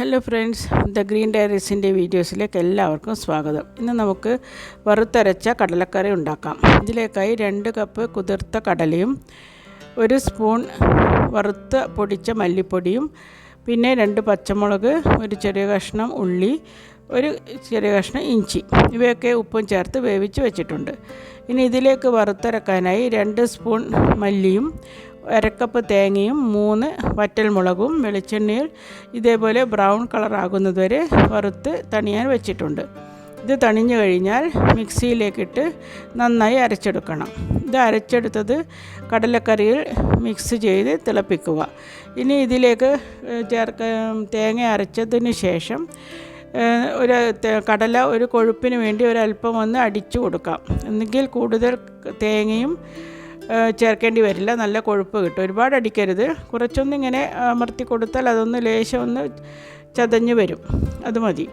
Hello friends the Green ഡയറീസിന്റെ വീഡിയോസിലേക്ക് എല്ലാവർക്കും സ്വാഗതം. ഇന്ന് നമുക്ക് വറുത്തരച്ച കടലക്കറി ഉണ്ടാക്കാം. ഇതിലേക്കായി രണ്ട് കപ്പ് കുതിർത്ത കടലയും ഒരു സ്പൂൺ വറുത്ത പൊടിച്ച മല്ലിപ്പൊടിയും പിന്നെ രണ്ട് പച്ചമുളക് ഒരു ചെറിയ കഷ്ണം ഉള്ളി ഒരു ചെറിയ കഷ്ണം ഇഞ്ചി. ഇവയൊക്കെ ഉപ്പും ചേർത്ത് വേവിച്ച് വെച്ചിട്ടുണ്ട്. ഇനി ഇതിലേക്ക് വറുത്തരക്കാനായി രണ്ട് സ്പൂൺ മല്ലിയും അരക്കപ്പ് തേങ്ങയും മൂന്ന് വറ്റൽമുളകും വെളിച്ചെണ്ണയിൽ ഇതേപോലെ ബ്രൗൺ കളറാകുന്നത് വരെ വറുത്ത് തണിയാൻ വെച്ചിട്ടുണ്ട്. ഇത് തണിഞ്ഞു കഴിഞ്ഞാൽ മിക്സിയിലേക്കിട്ട് നന്നായി അരച്ചെടുക്കണം. ഇത് അരച്ചെടുത്തത് കടലക്കറിയിൽ മിക്സ് ചെയ്ത് തിളപ്പിക്കുക. ഇനി ഇതിലേക്ക് ചേർക്ക തേങ്ങ അരച്ചതിന് ശേഷം ഒരു കടല ഒരു കൊഴുപ്പിന് വേണ്ടി ഒരല്പം ഒന്ന് അടിച്ചു കൊടുക്കാം. എന്നെങ്കിൽ കൂടുതൽ തേങ്ങയും ചേർക്കേണ്ടി വരില്ല. നല്ല കൊഴുപ്പ് കിട്ടും. ഒരുപാട് അടിക്കരുത്. കുറച്ചൊന്ന് ഇങ്ങനെ അമർത്തി കൊടുത്താൽ അതൊന്ന് ലേശം ഒന്ന് ചതഞ്ഞ് വരും. അത് മതി.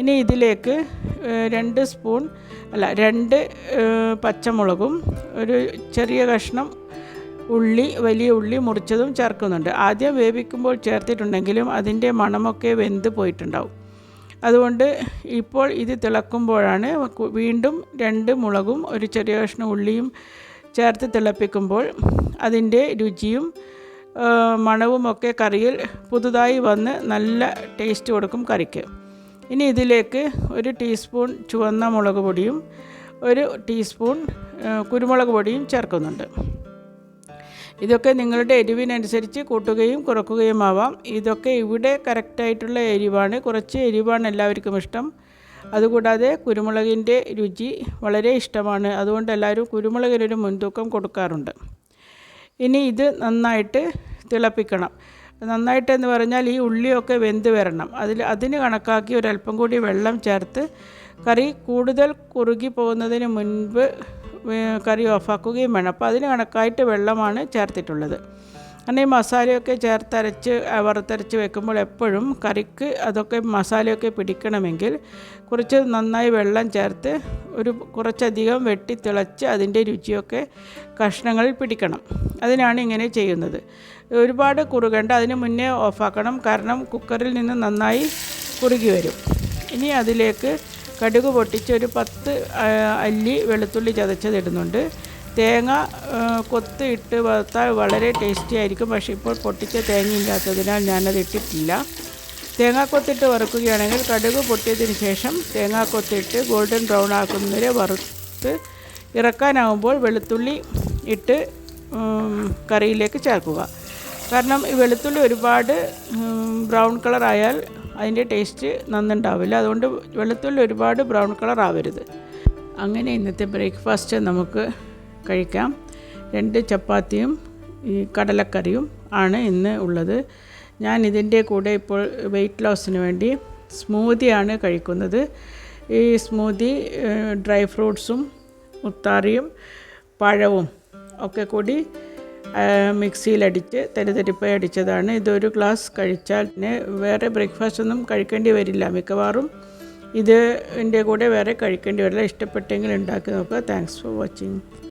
ഇനി ഇതിലേക്ക് രണ്ട് സ്പൂൺ അല്ല രണ്ട് പച്ചമുളകും ഒരു ചെറിയ കഷ്ണം ഉള്ളി വലിയ ഉള്ളി മുറിച്ചതും ചേർക്കുന്നുണ്ട്. ആദ്യം വേവിക്കുമ്പോൾ ചേർത്തിട്ടുണ്ടെങ്കിലും അതിന്റെ മണമൊക്കെ വെന്ത് പോയിട്ടുണ്ടാവും. അതുകൊണ്ട് ഇപ്പോൾ ഇത് തിളക്കുമ്പോഴാണ് വീണ്ടും രണ്ട് മുളകും ഒരു ചെറിയ കഷ്ണം ഉള്ളിയും ചേർത്ത് തിളപ്പിക്കുമ്പോൾ അതിന്റെ രുചിയും മണവും ഒക്കെ കറിയിൽ പുതുതായി വന്ന് നല്ല ടേസ്റ്റ് കൊടുക്കും കറിക്ക്. ഇനി ഇതിലേക്ക് ഒരു ടീസ്പൂൺ ചുവന്ന മുളക് പൊടിയും ഒരു ടീസ്പൂൺ കുരുമുളക് പൊടിയും ചേർക്കുന്നുണ്ട്. ഇതൊക്കെ നിങ്ങളുടെ എരിവിനനുസരിച്ച് കൂട്ടുകയും കുറക്കുകയും ആവാം. ഇതൊക്കെ ഇവിടെ കറക്റ്റായിട്ടുള്ള എരിവാണ്. കുറച്ച് എരിവാണ് എല്ലാവർക്കും ഇഷ്ടം. അതുകൂടാതെ കുരുമുളകിന്റെ രുചി വളരെ ഇഷ്ടമാണ്. അതുകൊണ്ട് എല്ലാവരും കുരുമുളകിനൊരു മുൻതൂക്കം കൊടുക്കാറുണ്ട്. ഇനി ഇത് നന്നായിട്ട് തിളപ്പിക്കണം. നന്നായിട്ടെന്ന് പറഞ്ഞാൽ ഈ ഉള്ളിയൊക്കെ വെന്ത് വരണം. അതിൽ അതിന് കണക്കാക്കി ഒരല്പം കൂടി വെള്ളം ചേർത്ത് കറി കൂടുതൽ കുറുകി പോകുന്നതിന് മുൻപ് കറി ഓഫാക്കുകയും വേണം. അപ്പോൾ അതിന് കണക്കായിട്ട് വെള്ളമാണ് ചേർത്തിട്ടുള്ളത്. അങ്ങനെ മസാലയൊക്കെ ചേർത്തരച്ച് വറുത്തരച്ച് വെക്കുമ്പോൾ എപ്പോഴും കറിക്ക് അതൊക്കെ മസാലയൊക്കെ പിടിക്കണമെങ്കിൽ കുറച്ച് നന്നായി വെള്ളം ചേർത്ത് ഒരു കുറച്ചധികം വെട്ടി തിളച്ച് അതിന്റെ രുചിയൊക്കെ കഷ്ണങ്ങളിൽ പിടിക്കണം. അതിനാണ് ഇങ്ങനെ ചെയ്യുന്നത്. ഒരുപാട് കുറുകേണ്ട അതിന് മുന്നേ ഓഫാക്കണം. കാരണം കുക്കറിൽ നിന്ന് നന്നായി കുറുകി വരും. ഇനി അതിലേക്ക് കടുക് പൊട്ടിച്ച് ഒരു പത്ത് അല്ലി വെളുത്തുള്ളി ചതച്ചതിടുന്നുണ്ട് തേങ്ങ കൊത്തിയിട്ട് വറുത്താൽ വളരെ ടേസ്റ്റി ആയിരിക്കും. പക്ഷേ ഇപ്പോൾ പൊട്ടിച്ച തേങ്ങ ഇല്ലാത്തതിനാൽ ഞാനത് ഇട്ടിട്ടില്ല. തേങ്ങാക്കൊത്തിട്ട് വറുക്കുകയാണെങ്കിൽ കടുക് പൊട്ടിയതിന് ശേഷം തേങ്ങ തേങ്ങാക്കൊത്തിട്ട് ഗോൾഡൻ ബ്രൗൺ ആക്കുന്നവരെ വറുത്ത് ഇറക്കാനാവുമ്പോൾ വെളുത്തുള്ളി ഇട്ട് കറിയിലേക്ക് ചേർക്കുക. കാരണം ഈ വെളുത്തുള്ളി ഒരുപാട് ബ്രൗൺ കളർ ആയാൽ അതിന്റെ ടേസ്റ്റ് നന്നുണ്ടാവില്ല. അതുകൊണ്ട് വെളുത്തുള്ളി ഒരുപാട് ബ്രൗൺ കളർ ആവരുത്. അങ്ങനെ ഇന്നത്തെ ബ്രേക്ക്ഫാസ്റ്റ് നമുക്ക് കഴിക്കാം. രണ്ട് ചപ്പാത്തിയും ഈ കടലക്കറിയും ആണ് ഇന്ന് ഉള്ളത്. ഞാൻ ഇതിന്റെ കൂടെ ഇപ്പോൾ വെയിറ്റ് ലോസിന് വേണ്ടി സ്മൂതിയാണ് കഴിക്കുന്നത്. ഈ സ്മൂതി ഡ്രൈ ഫ്രൂട്ട്സും മുത്താറിയും പഴവും ഒക്കെ കൂടി മിക്സിയിലടിച്ച് തെരുതെരിപ്പ് അടിച്ചതാണ്. ഇതൊരു ഗ്ലാസ് കഴിച്ചാൽ പിന്നെ വേറെ ബ്രേക്ക്ഫാസ്റ്റ് ഒന്നും കഴിക്കേണ്ടി വരില്ല. മിക്കവാറും ഇത് എന്റെ കൂടെ വേറെ കഴിക്കേണ്ടി വരില്ല. ഇഷ്ടപ്പെട്ടെങ്കിൽ ഉണ്ടാക്കി നോക്കുക. Thanks for watching